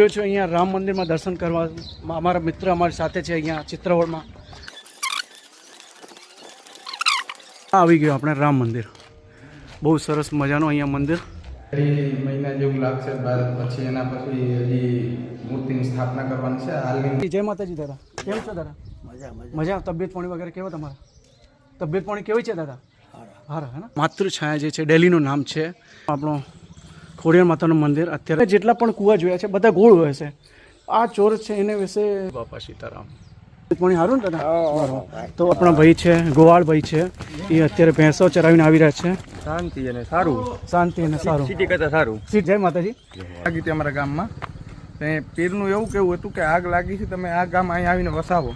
જો છું અહીંયા રામ મંદિરમાં દર્શન કરવા. અમારા મિત્ર અમારી સાથે છે અહીંયા ચિત્રવડમાં આવી ગયો આપણે રામ મંદિર. બહુ સરસ મજાનું અહીંયા મંદિર. મહિના જેવું લાગશે બાદ પછી એના પછી હજી મૂર્તિની સ્થાપના કરવાની છે. હાલની જય માતાજી દાદા. કેમ છો દાદા? મજા તબિયત પાણી વગેરે કેવો તમારા? તબિયત પાણી કેવી છે દાદા? હારા. હે માતૃ છાયા જે છે ડેલીનું નામ છે. આપણો ખોડિયાર માતાનું મંદિર અત્યારે જેટલા પણ કુવા જોયા છે બધા ગોળ હોય છે. આ ચોર છે એને વિશે બાપા સીતારામ. પાણી સારું ને દાદા? તો આપણા ભાઈ છે ગોવાળ ભાઈ છે એ અત્યારે ભેંસો ચરાવીને આવી રહ્યા છે. શાંતિ અને સારું. શાંતિ અને સારું. સિટી કરતા સારું. સીટ જય માતાજી. લાગી હતી અમારા ગામમાં. પીરનું એવું કેવું હતું કે આગ લાગી છે તમે આ ગામ અહીંયા આવીને વસાવો.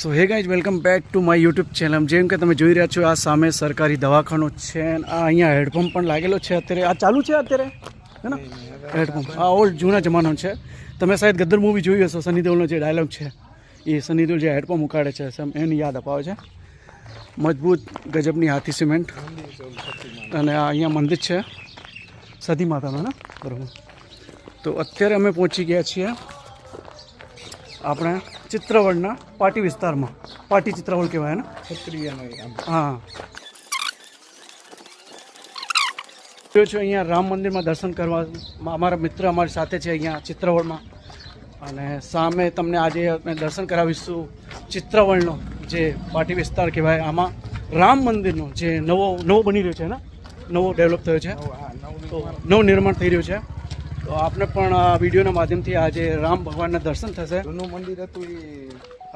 So hey guys welcome back to my YouTube channel જેમ કે તમે જોઈ રહ્યા છો, આ સામે સરકારી દવાખાનું છે અને આ અહીંયા હેડપંપ પણ લાગેલો છે અત્યારે. આ ચાલુ છે અત્યારે? હે ને? હેડપંપ આ ઓલ્ડ જૂના જમાનો છે. તમે શાયદ ગદ્દર મૂવી જોઈ હશો સની દેઓલનો જે ડાયલોગ છે. એ સની દેઓલ જે હેડપંપ ઉકાળે છે, સમ એની યાદ અપાવે છે. મજબૂત ગજબની હાથી સિમેન્ટ. અને આ અહીંયા મંદિર છે. સતી માતાનું ને? બરાબર. તો અત્યારે અમે પહોંચી ગયા છીએ. આપણે ચિત્રવડના પાટી વિસ્તારમાં. પાટી ચિત્રવડ કહેવાય ને? ક્ષત્રિયનો હા. જો છો અહીંયા રામ મંદિરમાં દર્શન કરવા અમારા મિત્ર અમારી સાથે છે અહીંયા ચિત્રવડમાં અને સામે તમને આજે અમે દર્શન કરાવીશું ચિત્રવળનો જે પાટી વિસ્તાર કહેવાય. આમાં રામ મંદિરનો જે નવો નવો બની રહ્યો છે ને? નવો ડેવલપ થયો છે. નવું નવ નિર્માણ થઈ રહ્યું છે. તો આપને પણ આ વિડીયોના માધ્યમથી આજે રામ ભગવાનના દર્શન થશે? જૂનું મંદિર હતું એ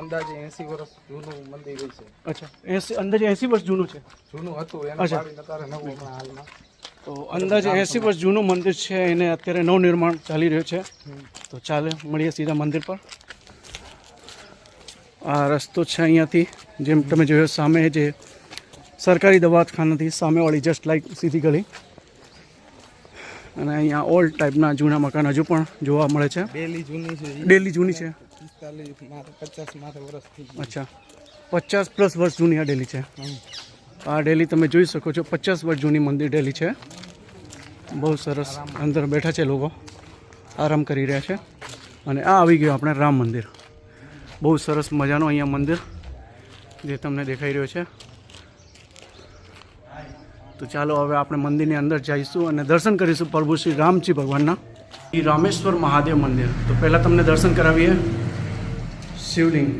અંદાજે એસી વર્ષ જૂનું મંદિર છે. અચ્છા. એસી અંદાજે એંસી વર્ષ જૂનું છે? જૂનું હતું એને નવું હાલમાં. તો અંદાજે એંસી વર્ષ જૂનું મંદિર છે એને અત્યારે નવનિર્માણ ચાલી રહ્યું છે. તો ચાલે મળીએ સીધા મંદિર પર. આ રસ્તો છે અહીંયાથી જેમ તમે જોયો સામે જે સરકારી દવાખાનાથી સામેવાળી જસ્ટ લાઈક સીધી ગલી. અને અહીંયા ઓલ્ડ ટાઈપના જૂના મકાન હજુ પણ જોવા મળે છે. ડેલી જૂની છે ડેલી જૂની છે. પિસ્તાલીસ માથે પચાસ માથે વર્ષ અચ્છા. પચાસ પ્લસ વર્ષ જૂની આ ડેલી છે. આ ડેલી તમે જોઈ શકો છો પચાસ વર્ષ જૂની મંદિર ડેલી છે. બહુ સરસ અંદર બેઠા છે લોકો. આરામ કરી રહ્યા છે. અને આ આવી ગયું આપણે રામ મંદિર. બહુ સરસ મજાનું અહીંયા મંદિર જે તમને દેખાઈ રહ્યો છે. તો ચાલો હવે આપણે મંદિરની અંદર જઈશું અને દર્શન કરીશું પ્રભુ શ્રી રામજી ભગવાનના. શ્રી રામેશ્વર મહાદેવ મંદિર. તો પહેલાં તમને દર્શન કરાવીએ. શિવલિંગ.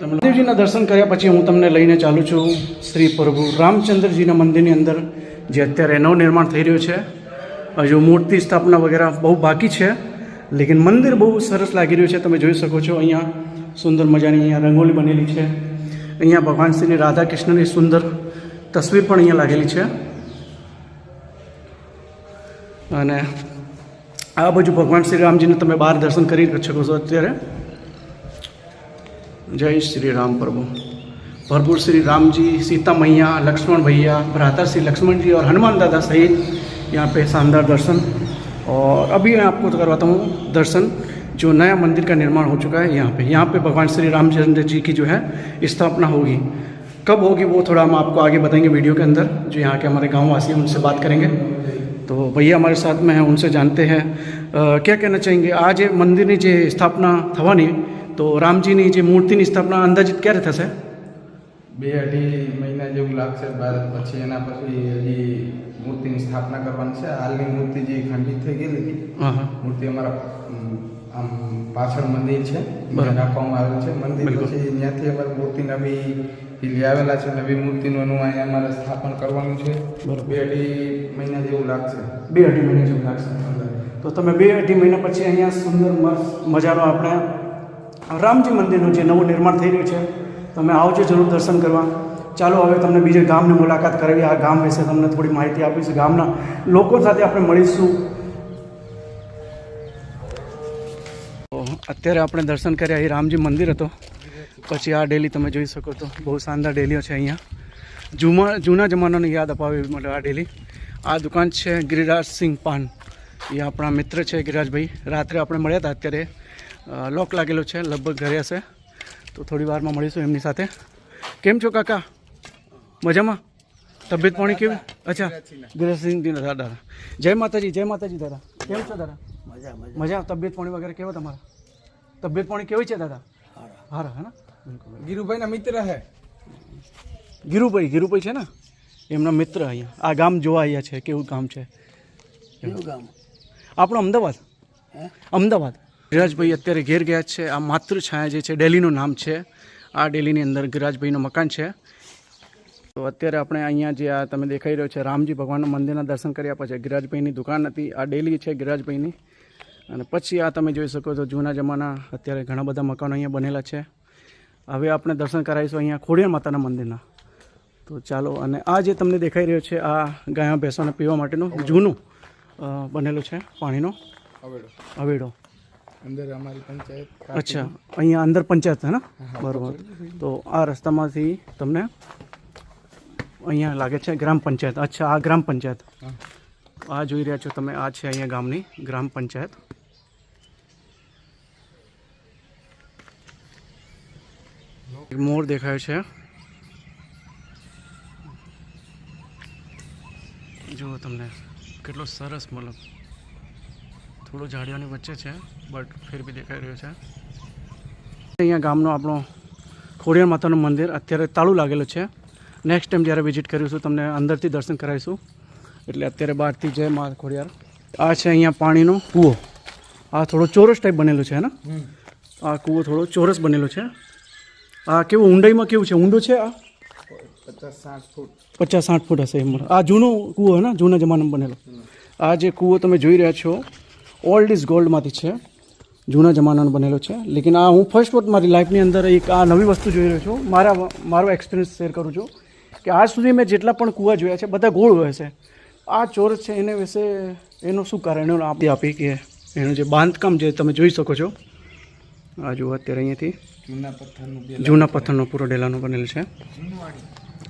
મહાદેવજીના દેવજીના દર્શન કર્યા પછી હું તમને લઈને ચાલું છું શ્રી પ્રભુ રામચંદ્રજીના મંદિરની અંદર, જે અત્યારે નવનિર્માણ થઈ રહ્યું છે. હજુ મૂર્તિ સ્થાપના વગેરે બહુ બાકી છે, લેકિન મંદિર બહુ સરસ લાગી રહ્યું છે. તમે જોઈ શકો છો અહીંયા સુંદર મજાની અહીંયા રંગોળી બનેલી છે. અહીંયા ભગવાન શ્રી રાધા કૃષ્ણની સુંદર તસવીર પણ અહીંયા લાગેલી છે અને આ બાજુ ભગવાન શ્રી રામજીને તમે બહાર દર્શન કરી શકો છો અત્યારે જય શ્રી રામ प्रभु भरपूर श्री राम जी सीता मैया लक्ष्मण भैया भ्राता श्री लक्ष्मण जी और हनुमान दादा सहित यहाँ पे शानदार दर्शन और अभी मैं आपको करवाता हूँ दर्शन जो नया मंदिर का निर्माण हो चुका है यहाँ पे यहाँ पे भगवान श्री रामचंद्र जी की जो है स्थापना होगी कब होगी वो थोड़ा हम आपको आगे बताएंगे वीडियो के अंदर जो यहाँ के हमारे गाँव वासी हैं उनसे बात करेंगे तो भैया हमारे साथ में हैं उनसे जानते हैं अ, क्या कहना चाहेंगे आज ये મંદિરની જે સ્થાપના થવાની તો રામજીની જે મૂર્તિની સ્થાપના અંદાજિત ક્યારે થશે બે અઢી મહિના જેવું લાગશે બાદ પછી એના પછી હજી મૂર્તિની સ્થાપના કરવાની છે હાલની મૂર્તિ જે ખંડિત થઈ ગયેલી હતી હા હા મૂર્તિ અમારા અમ, આમ પાછળ મંદિર છે. રાખવામાં આવેલું છે. મંદિર પછી ત્યાંથી અમારે મૂર્તિ નવી ઈ આવેલા છે નવી મૂર્તિનું એનું અહીંયા અમારે સ્થાપન કરવાનું છે. બે અઢી મહિના જેવું લાગશે. બે અઢી મહિના જેવું લાગશે. તો તમે બે અઢી મહિના પછી અહીંયા સુંદર મજાનો આપણે રામજી મંદિરનું જે નવું નિર્માણ થઈ રહ્યું છે તમે આવજો જરૂર દર્શન કરવા. ચાલો હવે તમને બીજે ગામની મુલાકાત કરાવી. આ ગામ વિશે તમને થોડી માહિતી આપીશું. ગામના લોકો સાથે આપણે મળીશું. અત્યારે આપણે દર્શન કર્યા અહીં રામજી મંદિર હતો. પછી આ ડેલી તમે જોઈ શકો તો બહુ શાનદાર ડેલીઓ છે અહીંયા. જૂના જૂના જમાનાની યાદ અપાવી માટે આ ડેલી. આ દુકાન છે ગિરિરાજ સિંહ પાન. એ આપણા મિત્ર છે ગિરિરાજભાઈ. રાત્રે આપણે મળ્યા હતા અત્યારે. લોક લાગેલો છે લગભગ ઘરે હશે. તો થોડી વારમાં મળીશું એમની સાથે. કેમ છો કાકા? મજામાં? તબિયત પાણી કેવી? અચ્છા. ગિરસિંહજી દાદા. જય માતાજી જય માતાજી દાદા. કેમ છો દાદા? મજા? તબિયત પાણી વગેરે કેવો તમારા? તબિયત પાણી કેવી છે દાદા? હારા હે ને બિલકુલ. ગીરુભાઈના મિત્ર હે. ગીરુભાઈ ગીરુભાઈ છે ને? એમના મિત્ર અહીંયા. આ ગામ જોવા અહીંયા છે. કેવું ગામ છે? આપણું અમદાવાદ? અમદાવાદ. ગિરાજભાઈ અત્યારે ઘેર ગયા છે. આ માતૃ છાયા જે છે ડેલીનું નામ છે. આ ડેલીની અંદર ગિરાજભાઈનું મકાન છે. તો અત્યારે આપણે અહીંયા જે આ તમે દેખાઈ રહ્યો છે રામજી ભગવાનના મંદિરના દર્શન કર્યા પછી ગિરાજભાઈની દુકાન હતી. આ ડેલી છે ગિરાજભાઈની. અને પછી આ તમે જોઈ શકો છો જૂના જમાના અત્યારે ઘણા બધા મકાનો અહીંયા બનેલા છે. હવે આપણે દર્શન કરાવીશું અહીંયા ખોડિયાર માતાના મંદિરના. તો ચાલો અને આ જે તમને દેખાઈ રહ્યો છે આ ગાયા ભેંસોને પીવા માટેનું જૂનું બનેલું છે પાણીનો અવેડો. હવેડો અંદર અમારી પંચાયત અચ્છા અહીંયા અંદર પંચાયત છે ને? બરોબર. તો આ રસ્તામાંથી તમને અહીંયા લાગે છે ગ્રામ પંચાયત. અચ્છા આ ગ્રામ પંચાયત. આ જોઈ રહ્યા છો તમે આ છે અહીંયા ગામની ગ્રામ પંચાયત. મોર દેખાય છે. જુઓ તમને કેટલો સરસ મતલબ થોડું ઝાડીઓની વચ્ચે છે બટ ફેર બી દેખાઈ રહ્યો છે. અહીંયા ગામનો આપણો ખોડિયાર માતાનું મંદિર અત્યારે તાળું લાગેલું છે. નેક્સ્ટ ટાઈમ જ્યારે વિઝિટ કરીશું તમને અંદરથી દર્શન કરાવીશું. એટલે અત્યારે બહારથી જય મા ખોડિયાર. આ છે અહીંયા પાણીનો કૂવો. આ થોડો ચોરસ ટાઈપ બનેલો છે ને? આ કૂવો થોડો ચોરસ બનેલો છે. આ કેવું, ઊંડાઈમાં કેવું છે? ઊંડો છે આ? પચાસ સાઠ ફૂટ પચાસ સાઠ ફૂટ હશે એમ. આ જૂનો કૂવો ને? જૂના જમાનામાં બનેલો. આ જે કૂવો તમે જોઈ રહ્યા છો, ઓલ્ડ ઇઝ ગોલ્ડમાંથી છે. જૂના જમાનાનો બનેલો છે. લેકિન આ હું ફર્સ્ટ વખત મારી લાઈફની અંદર એક આ નવી વસ્તુ જોઈ રહ્યો છું. મારા મારો એક્સપિરિયન્સ શેર કરું છું કે આજ સુધી મેં જેટલા પણ કૂવા જોયા છે, બધા ગોળ હોય છે. આ ચોરસ છે, એને વિશે એનું શું કારણ? એનું આપી આપી કે એનું જે બાંધકામ જે તમે જોઈ શકો છો. આ જુઓ અત્યારે અહીંયાથી. જૂના પથ્થરનું જૂના પથ્થરનો પૂરો ડેલાનો બનેલ છે.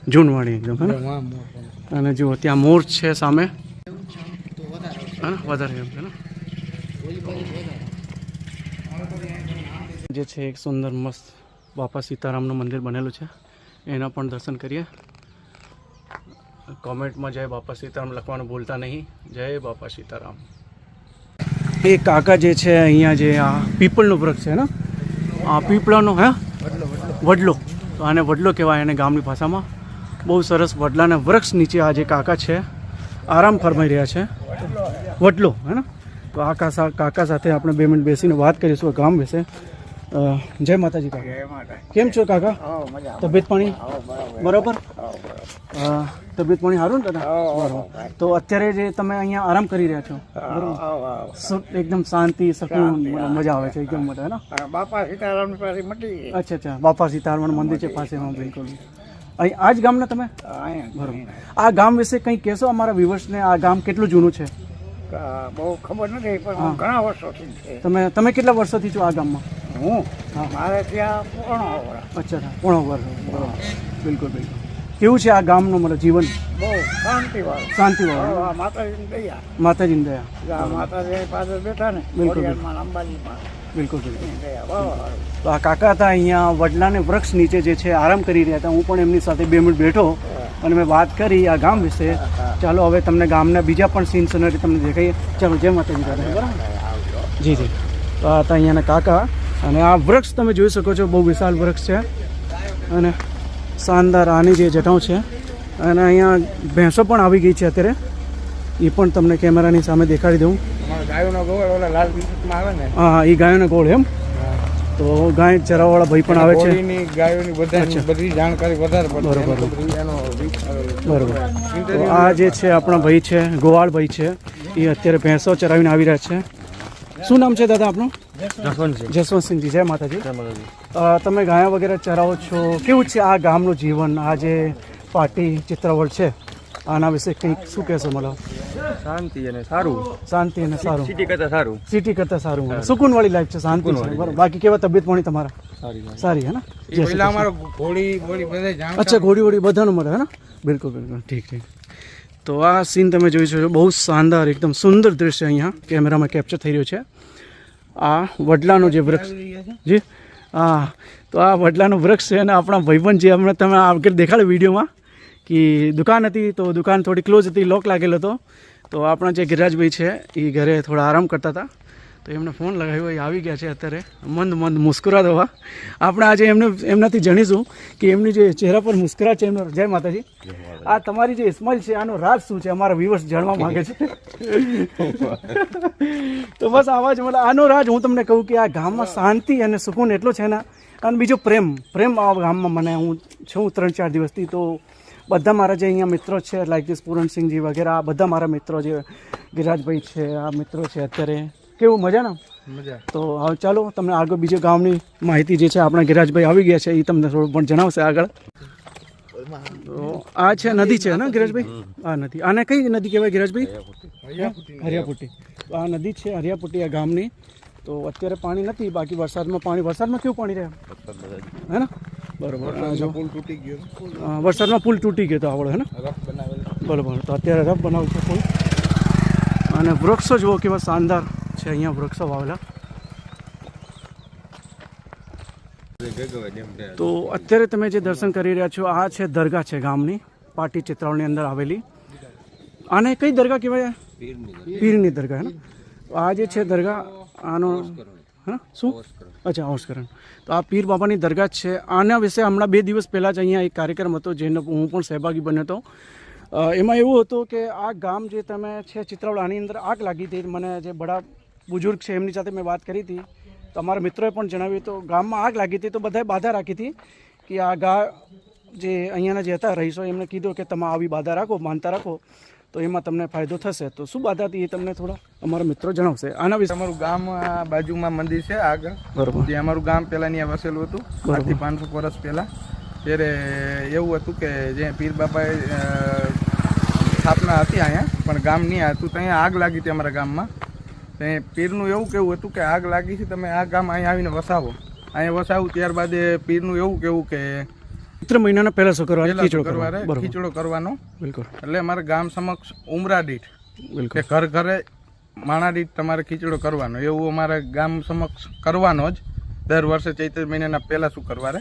જૂનવાડી એકદમ હે અને જુઓ ત્યાં મોર છે સામે. હા વધારે એમ છે ને? જે છે એક સુંદર મસ્ત બાપા સીતારામનું મંદિર બનેલું છે. એના પણ દર્શન કરીએ. કોમેન્ટમાં જય બાપા સીતારામ લખવાનું ભૂલતા નહીં. જય બાપા સીતારામ. એ કાકા જે છે અહીંયા જે આ પીપળનું વૃક્ષ છે ને? પીપળાનો હે? વડલો તો આને વડલો કહેવાય એને ગામની ભાષામાં. બહુ સરસ વડલાના વૃક્ષ નીચે આ જે કાકા છે આરામ ફરમાઈ રહ્યા છે. વડલો હે ને? તો આ કાકા સાથે આપણે બે મિનિટ બેસીને વાત કરીશું ગામ વિશે. જય માતાજી કાકા. કેમ છો કાકા? તબિયત પાણી? બરાબર. તબિયત પાણી સારું ને દાદા તો અત્યારે જે તમે અહીંયા આરામ કરી રહ્યા છો બરાબર? એકદમ શાંતિ સકુન મજા આવે છે એકદમ મજા ને? બાપા સીતારામ અચ્છા અચ્છા. બાપા સીતારામ મંદિર છે પાસે બિલકુલ. અહીં આ જ ગામના તમે? બરોબર. આ ગામ વિશે કંઈ કહેશો? અમારા વ્યુવર્સને આ ગામ કેટલું જૂનું છે? બહુ ખબર નથી પણ ઘણા વર્ષોથી તમે તમે કેટલા વર્ષોથી છો આ ગામમાં? હું? મારે ત્યાં વર્ષ અચ્છા પૂર્ણવર પોણો વર્ષ બિલકુલ બિલકુલ. કેવું છે આ ગામનું મતલબ જીવન? બહુ શાંતિ વાળું શાંતિવાળું માતાજીની દયા. માતાજીની દયા. માતાજી પાસે બેઠા ને બિલકુલ. બિલકુલ. બિલકુલ. તો આ કાકા હતા અહીંયા વડલાને વૃક્ષ નીચે જે છે આરામ કરી રહ્યા હતા. હું પણ એમની સાથે બે મિનિટ બેઠો અને મેં વાત કરી આ ગામ વિશે. ચાલો હવે તમને ગામના બીજા પણ સીન સનરી તમને દેખાઈએ. ચાલો જય માતાજી. બરાબર જી જી. તો આ હતા અહીંયાના કાકા. અને આ વૃક્ષ તમે જોઈ શકો છો બહુ વિશાળ વૃક્ષ છે. અને શાનદાર આની જે જટાઓ છે. અને અહીંયા ભેંસો પણ આવી ગઈ છે અત્યારે. એ પણ તમને કેમેરાની સામે દેખાડી દઉં. હા એ ગાયોના ગોળ એમ. તો ગાય ચરાવવાળા ભાઈ પણ આવે છે. ગાયોની બધી જાણકારી વધારે બરોબર. બરોબર. આ જે છે આપણા ભાઈ છે ગોવાળ ભાઈ છે એ અત્યારે ભેંસો ચરાવીને આવી રહ્યા છે. શું નામ છે દાદા આપણું જસવંતસિંહજી જય માતાજી. તમે ગાયા વગેરે ચરાવો છો. કેવું છે આ ગામનું જીવન આ જે પાર્ટી ચિત્રવળ છે? આના વિશે કંઈક શું કહેશો મતલબ શાંતિ અને સારું. શાંતિ અને સારું. સિટી કરતા સારું. સિટી કરતાં સારું. સુકૂન વાળી લાઈફ છે શાંતિ બાકી કેવા તબિયત પાણી તમારા? સારી હે ને અચ્છા ઘોડી વોડી બધાનું મળે હે ને બિલકુલ બિલકુલ. ઠીક ઠીક. તો આ સીન તમે જોઈ શકો બહુ શાનદાર એકદમ સુંદર દૃશ્ય અહીંયા કેમેરામાં કેપ્ચર થઈ રહ્યો છે. આ વડલાનું જે વૃક્ષ. જી. હા તો આ વડલાનું વૃક્ષ છે અને આપણા ભાઈબંધ જે હમણાં તમે આગળ દેખાડે વિડીયોમાં કે દુકાન હતી તો દુકાન થોડી ક્લોઝ હતી લોક લાગેલો હતો. તો આપણા જે ગિરિરાજભાઈ છે એ ઘરે થોડા આરામ કરતા હતા. તો એમને ફોન લગાવ્યો એ આવી ગયા છે અત્યારે. મંદ મંદ મુસ્કુરાત હોવા આપણે આજે એમને એમનાથી જાણીશું કે એમની જે ચહેરા પર મુસ્કરા છે એમનો. જય માતાજી. આ તમારી જે ઇસ્માઇલ છે આનો રાજ શું છે અમારા વ્યુઅર્સ જાણવા માંગે છે. તો બસ આવા જ મતલબ આનો રાજ હું તમને કહું કે આ ગામમાં શાંતિ અને સુકૂન એટલો છે ને અને બીજો પ્રેમ પ્રેમ આ ગામમાં મને હું છું ત્રણ ચાર દિવસથી. તો બધા મારા જે અહીંયા મિત્રો છે લાઈક દિસ પૂરણસિંહજી વગેરે આ બધા મારા મિત્રો જે ગિરાજભાઈ છે આ મિત્રો છે અત્યારે. કેવું? મજા ને મજા. તો હવે ચાલો તમને આગળ બીજે ગામની માહિતી જે છે આપણા ગિરાજભાઈ આવી ગયા છે એ તમને થોડું પણ જણાવશે આગળ. તો આ છે નદી છે ને ગિરાજભાઈ? આ નદી. આને કઈ નદી કહેવાય ગિરાજભાઈ? હરિયાપુટ્ટી આ નદી છે હરિયાપુટ્ટી આ ગામની. તો અત્યારે પાણી નથી બાકી વરસાદમાં પાણી વરસાદમાં કેવું પાણી રહે? હે ને? બરોબર. પુલ તૂટી ગયો. વરસાદમાં પુલ તૂટી ગયો તો આવડે હે ને? બરોબર. તો અત્યારે રફ બનાવું છે પુલ. અને વૃક્ષો જુઓ કેવા શાનદાર. છે, અહીંયા વૃક્ષો વાવેલા. તો અત્યારે તમે જે દર્શન કરી રહ્યા છો, આ છે દરગાહ છે ગામની, પાટી ચિત્રાવળની અંદર આવેલી. આને કઈ દરગાહ કહેવાય? પીરની દરગાહ, હે આ જે છે દરગાહ, આનો, હા શું? અચ્છા હોસ્કરણ તો આ પીર બાબાની દરગાહ છે. આના વિશે હમણાં બે દિવસ પહેલાં જ અહીંયા એક કાર્યક્રમ હતો, જેનો હું પણ સહભાગી બન્યો હતો. એમાં એવું હતું કે આ ગામ જે તમે છે ચિત્રાવળ, આની અંદર આગ લાગી હતી. મને જે બડા બુઝુર્ગ છે એમની સાથે મેં વાત કરી હતી. તો અમારા મિત્રોએ પણ જણાવ્યું તો ગામમાં આગ લાગી હતી તો બધાએ બાધા રાખી હતી કે આ ગા જે અહીંયાના જે હતા રહીશો એમને કીધું કે તમે આવી બાધા રાખો માનતા રાખો તો એમાં તમને ફાયદો થશે. તો શું બાધા હતી એ તમને થોડા અમારા મિત્રો જણાવશે. આના વિશે અમારું ગામ આ બાજુમાં મંદિર છે આગળ. બરોબર. જે અમારું ગામ પહેલા ત્યાં વસેલું હતું આજથી પાંચસો વર્ષ પહેલા. ત્યારે એવું હતું કે જે પીર બાપાએ અ, સ્થાપના હતી અહીંયા પણ ગામ નહીં હતું ત્યાં આગ લાગી હતી અમારા ગામમાં. પીરનું એવું કેવું હતું કે આગ લાગી છે તમે આ ગામ અહીંયા આવીને વસાવો. અહીંયા વસાવું ત્યારબાદ એ પીરનું એવું કેવું કે ચૈત્ર મહિનાના પહેલા શું પહેલા ખીચડો કરવાનો? ખીચડો કરવાનો. બિલકુલ. એટલે અમારા ગામ સમક્ષ ઉમરા દીઠ બિલકુલ. ઘર ઘરે માણા દીઠ તમારે ખીચડો કરવાનો. એવું અમારે ગામ સમક્ષ કરવાનો જ. દર વર્ષે ચૈત્ર મહિનાના પહેલા શુક્રવારે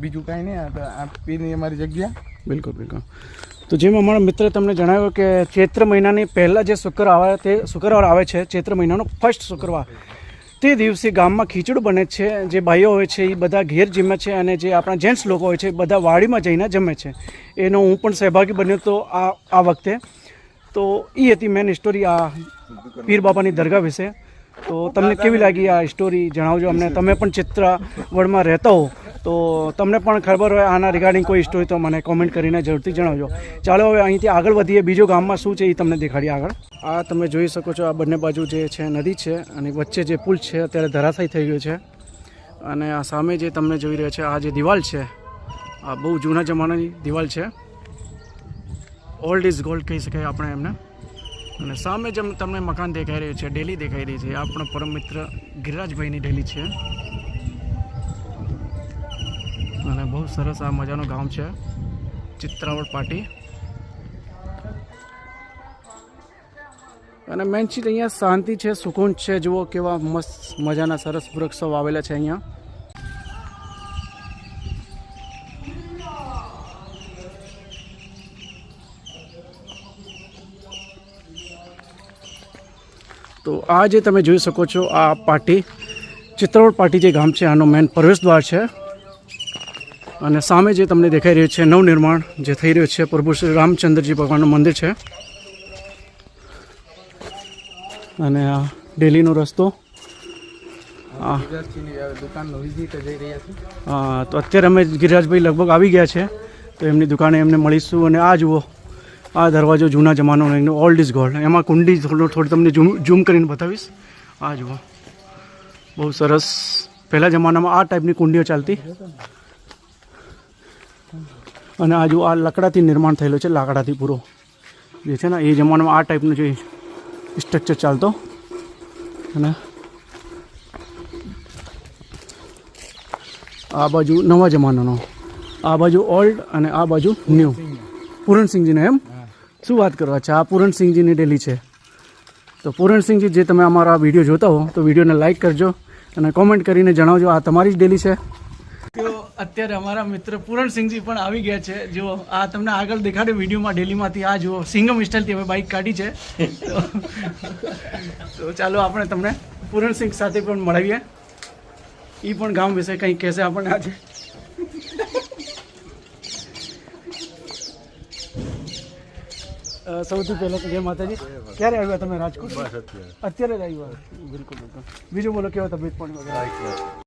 બીજું કાંઈ નહીં આ પીરની અમારી જગ્યા. બિલકુલ બિલકુલ. તો જેમ અમારા મિત્રે તમને જણાવ્યું કે ચૈત્ર મહિનાની પહેલાં જે શુક્ર આવે તે શુક્રવાર આવે છે, ચૈત્ર મહિનાનો ફર્સ્ટ શુક્રવાર. તે દિવસે ગામમાં ખીચડું બને છે, જે ભાઈઓ હોય છે એ બધા ઘેર જમે છે અને જે આપણા જેન્ટ્સ લોકો હોય છે એ બધા વાડીમાં જઈને જમે છે. એનો હું પણ સહભાગી બન્યો તો આ આ વખતે. તો એ હતી મેન સ્ટોરી આ પીર બાબાની દરગાહ વિશે. તો તમને કેવી લાગી આ સ્ટોરી જણાવજો અમને તમે પણ ચિત્રવડમાં રહેતા હો. તો તમને પણ ખબર હોય આના રિગાર્ડિંગ કોઈ સ્ટોરી તો મને કોમેન્ટ કરીને જરૂરથી જણાવજો. ચાલો હવે અહીંથી આગળ વધીએ. બીજું ગામમાં શું છે એ તમને દેખાડીએ આગળ. આ તમે જોઈ શકો છો, આ બંને બાજુ જે છે નદી છે અને વચ્ચે જે પુલ છે, અત્યારે ધરાશાયી થઈ ગયો છે. અને આ સામે જે તમને જોઈ રહ્યા છે, આ જે દિવાલ છે, આ બહુ જૂના જમાનાની દિવાલ છે. ઓલ્ડ ઇઝ ગોલ્ડ કહી શકાય આપણે એમને. અને સામે જેમ તમને મકાન દેખાઈ રહ્યું છે, ડેલી દેખાઈ રહી છે. આ આપણા પરમ મિત્ર ગિરિરાજભાઈની ડેલી છે. અને બહુ સરસ આ મજાનું ગામ છે. ચિત્રાવડ પાટી. અને મેન ચીજ અહીંયા શાંતિ છે, સુકૂન છે. જુઓ કેવા મસ્ત મજાના સરસ વૃક્ષો વાવેલા છે અહીંયા. તો આ જે તમે જોઈ શકો છો, આ પાટી. ચિત્રોડ પાટી જે ગામ છે, આનો મેન પ્રવેશ દ્વાર છે. અને સામે જે તમને દેખાઈ રહ્યું છે નવનિર્માણ જે થઈ રહ્યું છે પ્રભુ શ્રી રામચંદ્રજી ભગવાનનું મંદિર છે. અને આ ડેલીનો રસ્તો. હા, તો અત્યારે અમે ગિરિરાજભાઈ લગભગ આવી ગયા છે તો એમની દુકાને એમને મળીશું અને આ જુઓ આ દરવાજો જૂના જમાનો એનો ઓલ્ડ ઇઝ ગોલ્ડ એમાં કુંડી થોડું થોડું તમને ઝૂમ ઝૂમ કરીને બતાવીશ. આ જુઓ. બહુ સરસ. પહેલાં જમાનામાં આ ટાઈપની કુંડીઓ ચાલતી. અને આ જુઓ આ લાકડાથી નિર્માણ થયેલું છે, લાકડાથી પૂરો. જે છે ને, એ જમાનામાં આ ટાઈપનું જે સ્ટ્રક્ચર ચાલતો. અને આ બાજુ નવા જમાનાનો. આ બાજુ ઓલ્ડ અને આ બાજુ ન્યૂ પૂરણસિંહજીને એમ? શું વાત કરવા છે? આ પૂરણસિંહજીની ડેલી છે. તો પૂરણસિંહજી, જે તમે અમારા વીડિયો જોતા હો, તો વિડીયોને લાઇક કરજો અને કોમેન્ટ કરીને જણાવજો, આ તમારી જ ડેલી છે. અત્યારે અમારા મિત્ર પૂરણસિંહજી પણ આવી ગયા છે. જુઓ આ તમને આગળ દેખાડ્યો વિડીયોમાં ડેલીમાંથી આ જુઓ સિંગમ સ્ટાઇલથી અમે બાઇક કાઢી છે. તો ચાલો આપણે તમને પૂરણસિંહ સાથે પણ મળીએ એ પણ ગામ વિશે કંઈક કહેશે આપણને આજે. સૌથી પહેલાં તો જય માતાજી. ક્યારે આવ્યા તમે રાજકોટ? અત્યારે. જ આવ્યા. બિલકુલ બિલકુલ. બીજું બોલો કેવા તબિયત પાણી